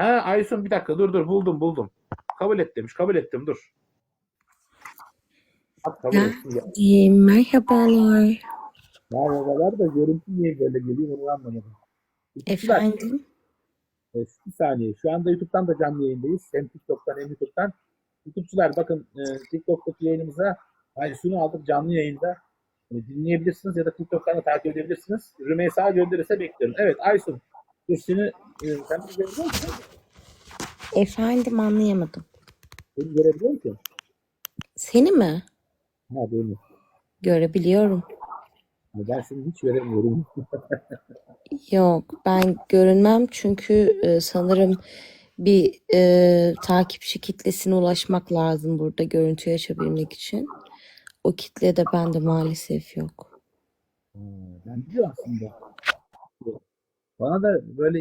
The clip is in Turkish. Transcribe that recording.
Ha Aysun bir dakika dur dur buldum buldum. Kabul et demiş. Kabul ettim dur. Bak kabul ettim ya. Merhabalar. Merhabalar da görüntü niye böyle geliyor onu anlamadım. Efendim? e, bir saniye. Şu anda YouTube'dan da canlı yayındayız. Hem TikTok'tan hem YouTube'dan. YouTube'cular bakın e, TikTok'taki yayınımıza Aysun'u aldık canlı yayında. E, dinleyebilirsiniz ya da TikTok'tan da takip edebilirsiniz. Rümeysa gönderirse bekliyorum. Evet Aysun. Dur sen beni görebiliyor musun? Efendim anlayamadım. Beni görebiliyor musun? Seni mi? Ha beni. Görebiliyorum. Ben seni hiç göremiyorum. Yok ben görünmem çünkü e, sanırım bir e, takipçi kitlesine ulaşmak lazım burada görüntü açabilmek için. O kitle de bende maalesef yok. Ha, ben biliyorum aslında. Bana da böyle